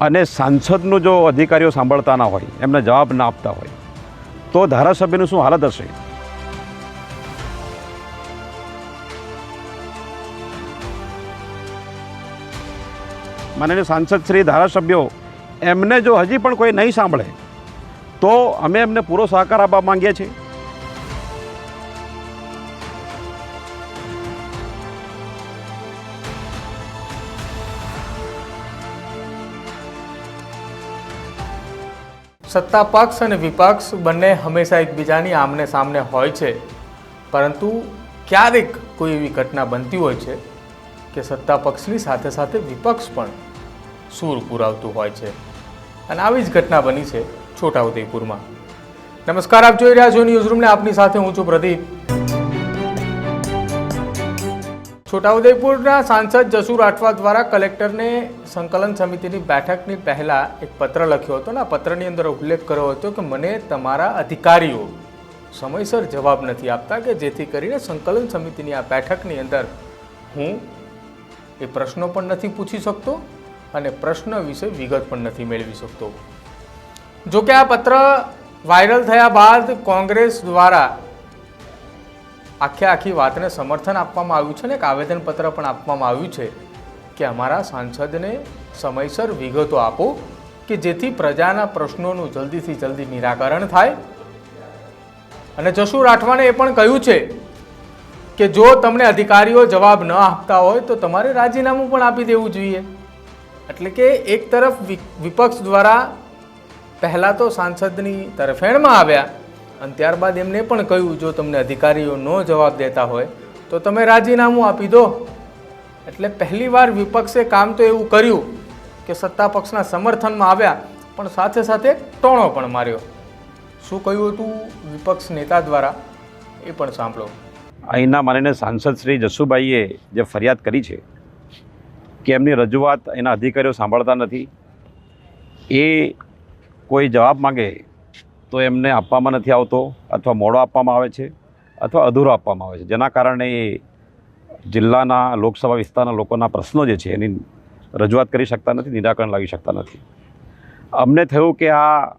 અને સાંસદનું જો અધિકારીઓ સાંભળતા ના હોય, એમને જવાબ ના આપતા હોય, તો ધારાસભ્યનું શું હાલત હશે? માનનીય સાંસદ શ્રી ધારાસભ્યો, એમને જો હજી પણ કોઈ નહીં સાંભળે, તો અમે એમને પૂરો સહકાર આપવા માંગીએ છીએ. સત્તા પક્ષ અને વિપક્ષ બંને હંમેશા એકબીજાની આમને સામને હોય છે. પરંતુ ક્યારેક કોઈ એવી ઘટના બનતી હોય છે કે સત્તા પક્ષની સાથે સાથે વિપક્ષ પણ સૂર પુરાવતું હોય છે. અને આવી જ ઘટના બની છે છોટાઉદેપુરમાં. નમસ્કાર, આપ જોઈ રહ્યા છો ન્યૂઝરૂમને આપની સાથે હું છું પ્રદીપ. છોટાઉદેપુરના સાંસદ જસુ રાઠવા દ્વારા કલેક્ટરને સંકલન સમિતિની બેઠકની પહેલા એક પત્ર લખ્યો હતો અને આ પત્રની અંદર ઉલ્લેખ કર્યો હતો કે મને તમારા અધિકારીઓ સમયસર જવાબ નથી આપતા કે જેથી કરીને સંકલન સમિતિની આ બેઠકની અંદર હું એ પ્રશ્નો પણ નથી પૂછી શકતો અને પ્રશ્ન વિશે વિગત પણ નથી મેળવી શકતો. જોકે આ પત્ર વાયરલ થયા બાદ કોંગ્રેસ દ્વારા આખે આખી વાતને સમર્થન આપવામાં આવ્યું છે ને એક આવેદનપત્ર પણ આપવામાં આવ્યું છે કે અમારા સાંસદને સમયસર વિગતો આપો કે જેથી પ્રજાના પ્રશ્નોનું જલ્દીથી જલ્દી નિરાકરણ થાય. અને જશુ રાઠવાને એ પણ કહ્યું છે કે જો તમને અધિકારીઓ જવાબ ન આપતા હોય તો તમારે રાજીનામું પણ આપી દેવું જોઈએ. એટલે કે એક તરફ વિપક્ષ દ્વારા પહેલાં તો સાંસદની તરફેણમાં આવ્યા અને ત્યારબાદ એમને પણ કહ્યું, જો તમને અધિકારીઓ ન જવાબ દેતા હોય, તો તમે રાજીનામું આપી દો. એટલે પહેલીવાર વિપક્ષે કામ તો એવું કર્યું કે સત્તા પક્ષના સમર્થનમાં આવ્યા, પણ સાથે સાથે ટોણો પણ માર્યો. શું કહ્યું હતું વિપક્ષ નેતા દ્વારા? એ પણ સાંભળો. અહીંના માનીને સાંસદ શ્રી જસુભાઈએ જે ફરિયાદ કરી છે કે એમની રજૂઆત એના અધિકારીઓ સાંભળતા નથી, એ કોઈ જવાબ માગે તો એમને આપવામાં નથી આવતો અથવા મોડો આપવામાં આવે છે અથવા અધૂરો આપવામાં આવે છે. જેના કારણે જિલ્લાના લોકસભા વિસ્તારના લોકોના પ્રશ્નો જે છે એની રજૂઆત કરી શકતા નથી, નિરાકરણ લાવી શકતા નથી. અમને થયું કે આ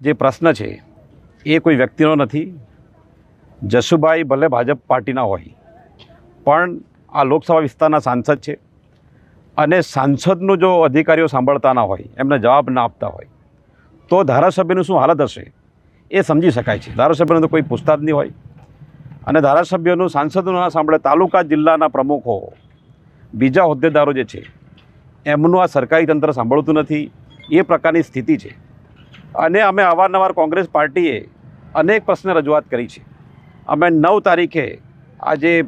જે પ્રશ્ન છે એ કોઈ વ્યક્તિનો નથી. જસુભાઈ ભલે ભાજપ પાર્ટીના હોય, પણ આ લોકસભા વિસ્તારના સાંસદ છે અને સાંસદનું જો અધિકારીઓ સાંભળતા ના હોય, એમને જવાબ ના આપતા હોય તો ધારાસભ્યનું શું હાલત હશે? એ સમજી શકાય છે. ધારાસભ્યને તો કોઈ પૂછતા જ નહીં હોય. અને ધારાસભ્યનું, સાંસદનું ના સાંભળે તાલુકા જિલ્લાના પ્રમુખો, બીજા હોદ્દેદારો જે છે, એમનું આ સરકારી તંત્ર સાંભળતું નથી. એ પ્રકારની સ્થિતિ છે. અને અમે અવારનવાર કોંગ્રેસ પાર્ટીએ અનેક પ્રશ્ન રજૂઆત કરી છે. અમે નવ તારીખે આજે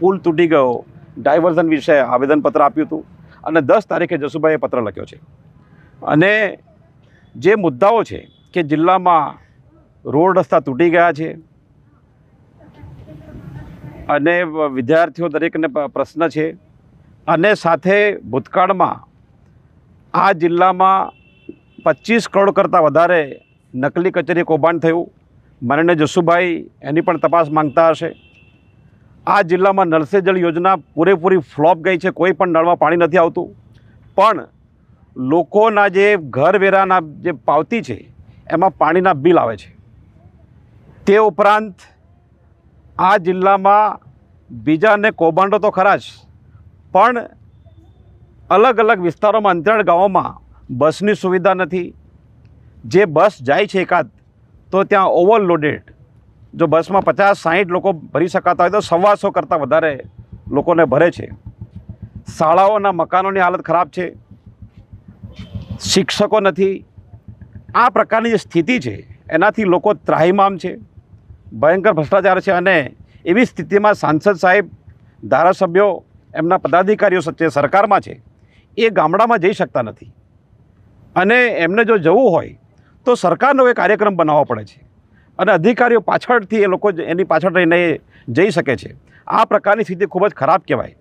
પુલ તૂટી ગયો. ડાયવર્ઝન વિશે આવેદનપત્ર આપ્યું હતું. અને દસ તારીખે જસુભાઈએ પત્ર લખ્યો છે. અને જે મુદ્દાઓ છે કે જિલ્લામાં રોડ રસ્તા તૂટી ગયા છે અને વિદ્યાર્થીઓ દરેકને પ્રશ્ન છે અને સાથે ભૂતકાળમાં આ જિલ્લામાં પચીસ કરોડ કરતાં વધારે નકલી કચેરી કૌભાંડ થયું. મનને જસુભાઈ એની પણ તપાસ માંગતા હશે. આ જિલ્લામાં નળ જળ યોજના પૂરેપૂરી ફ્લોપ ગઈ છે. કોઈ પણ નળમાં પાણી નથી આવતું. પણ લોકોના જે ઘર વેરાના જે પાવતી છે, એમાં પાણીના બિલ આવે છે. તે ઉપરાંત આ જિલ્લામાં બીજા અને કૌભાંડો તો ખરા જ, પણ અલગ અલગ વિસ્તારોમાં અંતરણ ગામોમાં બસની સુવિધા નથી. જે બસ જાય છે એકાદ, તો ત્યાં ઓવરલોડેડ. જો બસમાં પચાસ, સાહીઠ લોકો ભરી શકાતા હોય તો સવાસો કરતાં વધારે લોકોને ભરે છે. શાળાઓના મકાનોની હાલત ખરાબ છે. શિક્ષકો નથી. આ પ્રકારની જે સ્થિતિ છે, એનાથી લોકો ત્રાહિમામ છે, ભયંકર ભ્રષ્ટાચાર છે અને એવી સ્થિતિમાં સાંસદ સાહેબ, ધારાસભ્યો, એમના પદાધિકારીઓ સચ્ચે સરકારમાં છે, એ ગામડામાં જઈ શકતા નથી. અને એમને જો જવું હોય, તો સરકારનો એ કાર્યક્રમ બનાવવો પડે છે. અને અધિકારીઓ પાછળથી એ લોકો એની પાછળ રહીને જઈ શકે છે. આ પ્રકારની સ્થિતિ ખૂબ જ ખરાબ કહેવાય.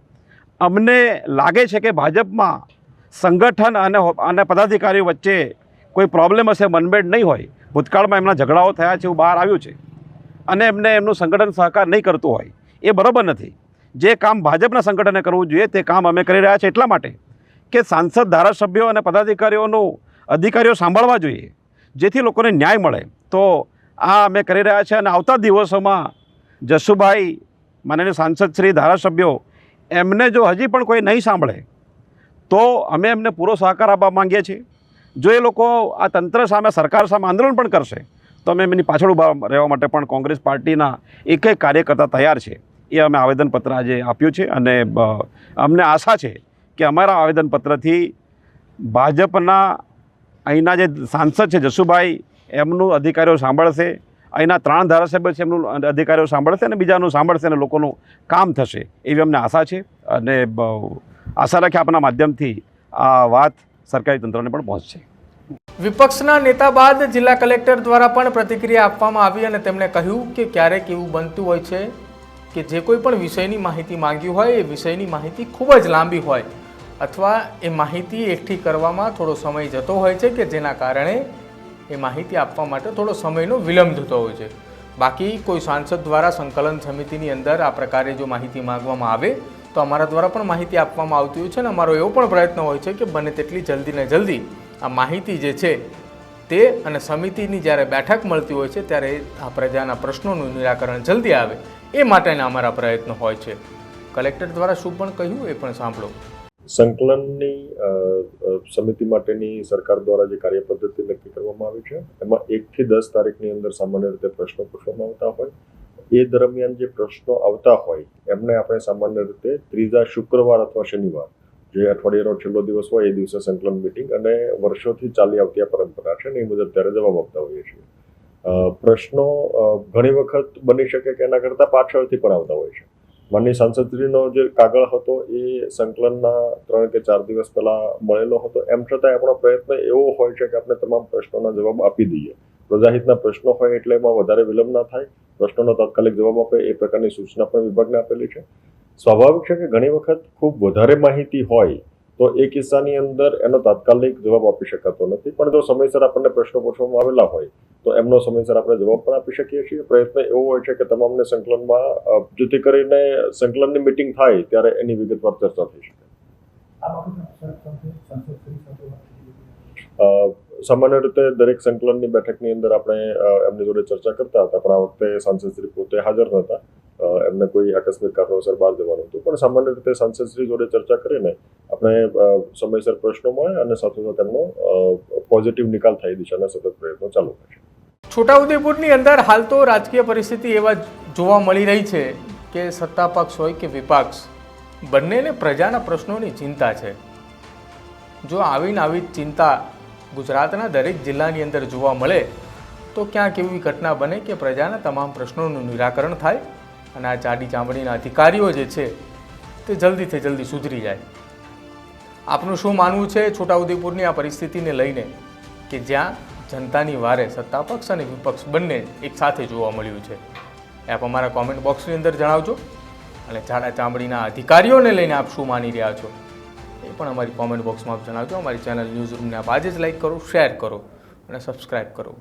અમને લાગે છે કે ભાજપમાં સંગઠન અને અને પદાધિકારીઓ વચ્ચે કોઈ પ્રોબ્લેમ હશે, મનમેળ નહીં હોય. ભૂતકાળમાં એમના ઝઘડાઓ થયા છે એવું બહાર આવ્યું છે. અને એમને એમનું સંગઠન સહકાર નહીં કરતું હોય. એ બરાબર નથી. જે કામ ભાજપના સંગઠને કરવું જોઈએ, તે કામ અમે કરી રહ્યા છીએ એટલા માટે કે સાંસદ, ધારાસભ્યો અને પદાધિકારીઓનું અધિકારીઓ સાંભળવા જોઈએ. જેથી લોકોને ન્યાય મળે. તો આ અમે કરી રહ્યા છીએ અને આવતા દિવસોમાં જસુભાઈ, માનનીય સાંસદ શ્રી, ધારાસભ્યો, એમને જો હજી પણ કોઈ નહીં સાંભળે તો અમે એમને પૂરો સહકાર આપવા માંગીએ છીએ. જો એ લોકો આ તંત્ર સામે, સરકાર સામે આંદોલન પણ કરશે, તો અમે એમની પાછળ ઊભા રહેવા માટે પણ કોંગ્રેસ પાર્ટીના એક એક કાર્યકર્તા તૈયાર છે. એ અમે આવેદનપત્ર આજે આપ્યું છે અને અમને આશા છે કે અમારા આવેદનપત્રથી ભાજપના અહીંના જે સાંસદ છે જસુભાઈ, એમનું અધિકારીઓ સાંભળશે, અહીંના ત્રણ ધારાસભ્ય છે એમનું અધિકારીઓ સાંભળશે અને બીજાનું સાંભળશે અને લોકોનું કામ થશે એવી અમને આશા છે. અને આશા રાખી આપના માધ્યમથી આ વાત સરકારી તંત્રને પણ પહોંચશે. વિપક્ષના નેતા બાદ જિલ્લા કલેક્ટર દ્વારા પણ પ્રતિક્રિયા આપવામાં આવી અને તેમણે કહ્યું કે ક્યારેક એવું બનતું હોય છે કે જે કોઈ પણ વિષયની માહિતી માંગી હોય એ વિષયની માહિતી ખૂબ જ લાંબી હોય અથવા એ માહિતી એકઠી કરવામાં થોડો સમય જતો હોય છે કે જેના કારણે એ માહિતી આપવા માટે થોડો સમયનો વિલંબ થતો હોય છે. બાકી કોઈ સાંસદ દ્વારા સંકલન સમિતિની અંદર આ પ્રકારે જો માહિતી માંગવામાં આવે તો અમારા દ્વારા પણ માહિતી આપવામાં આવતી હોય છે અને અમારો એવો પણ પ્રયત્ન હોય છે કે બને તેટલી જલ્દી ને જલ્દી આ માહિતી જે છે તે અને સમિતિની જ્યારે બેઠક મળતી હોય છે ત્યારે આ પ્રજાના પ્રશ્નોનું નિરાકરણ જલ્દી આવે એ માટેના અમારા પ્રયત્નો હોય છે. કલેક્ટર દ્વારા શું પણ કહ્યું એ પણ સાંભળો. સંકલનની સમિતિ માટેની સરકાર દ્વારા જે કાર્યપદ્ધતિ નક્કી કરવામાં આવી છે, એમાં એકથી દસ તારીખની અંદર સામાન્ય રીતે પ્રશ્નો પૂછવામાં આવતા હોય. એ દરમિયાન જે પ્રશ્નો આવતા હોય, એમને આપણે સામાન્ય રીતે ત્રીજા શુક્રવાર અથવા શનિવાર, જે અઠવાડિયાનો છેલ્લો દિવસ હોય, એ દિવસે સંકલન મિટિંગ અને વર્ષોથી ચાલી આવતી આ પરંપરા છે ને એ મુજબ ત્યારે જવાબ આપતા હોઈએ છીએ. પ્રશ્નો ઘણી વખત બની શકે કે એના કરતાં પાછળથી પણ આવતા હોય છે. માનની સાંસદશ્રીનો જે કાગળ હતો એ સંકલનના ત્રણ કે ચાર દિવસ પહેલાં મળેલો હતો. એમ છતાં આપણો પ્રયત્ન એવો હોય છે કે આપણે તમામ પ્રશ્નોના જવાબ આપી દઈએ. પ્રજાહિતના પ્રશ્નો હોય એટલે એમાં વધારે વિલંબ ના થાય. પ્રશ્નોનો તાત્કાલિક જવાબ આપે એ પ્રકારની સૂચના પણ વિભાગને આપેલી છે. સ્વાભાવિક છે કે ઘણી વખત ખૂબ વધારે માહિતી હોય તો એ કિસ્સાની અંદર એનો તાત્કાલિક જવાબ આપી શકાતો નથી. પણ જો સમયસર આપણને પ્રશ્નો પૂછવામાં આવેલા હોય તો એમનો સમયસર આપણે જવાબ પણ આપી શકીએ છીએ. પ્રયત્ન એવો હોય છે કે તમામને સંકલનમાં જેથી કરીને સંકલનની મિટિંગ થાય ત્યારે એની વિગતવાર ચર્ચા થઈ શકે. સામાન્ય રીતે દરેક સંકલનની બેઠકની અંદર આપણે એમની જોડે ચર્ચા કરતા હતા, પણ આ વખતે સાંસદશ્રી પોતે હાજર નહોતા. એમને કોઈ આકસ્મિક કારણોસર બહાર જવાનું હતું. પણ સામાન્ય રીતે સાંસદશ્રી જોડે ચર્ચા કરીને આપણે સમયસર પ્રશ્નો મળે અને સાથે સાથે એમનો પોઝિટિવ નિકાલ થાય દિશાના સતત પ્રયત્નો ચાલુ છે. છોટાઉદેપુરની અંદર હાલ તો રાજકીય પરિસ્થિતિ એવા જોવા મળી રહી છે કે સત્તા પક્ષ હોય કે વિપક્ષ, બંનેને પ્રજાના પ્રશ્નોની ચિંતા છે. જો આવીને આવી ચિંતા ગુજરાતના દરેક જિલ્લાની અંદર જોવા મળે, તો ક્યાંક એવી ઘટના બને કે પ્રજાના તમામ પ્રશ્નોનું નિરાકરણ થાય અને આ ચાડી ચામડીના અધિકારીઓ જે છે તે જલ્દીથી જલ્દી સુધરી જાય. આપનું શું માનવું છે છોટાઉદેપુરની આ પરિસ્થિતિને લઈને કે જ્યાં જનતાની વારે સત્તા પક્ષ અને વિપક્ષ બંને એક સાથે જોવા મળ્યું છે? આપ અમારા કોમેન્ટ બોક્સની અંદર જણાવજો અને જાડા ચામડીના અધિકારીઓને લઈને આપ શું માની રહ્યા છો? એ પણ અમારી કોમેન્ટ બોક્સમાં જણાવજો અમારી ચેનલ ન્યૂઝ રૂમને આપ આજે જ લાઈક કરો શેર કરો અને સબસ્ક્રાઈબ કરો.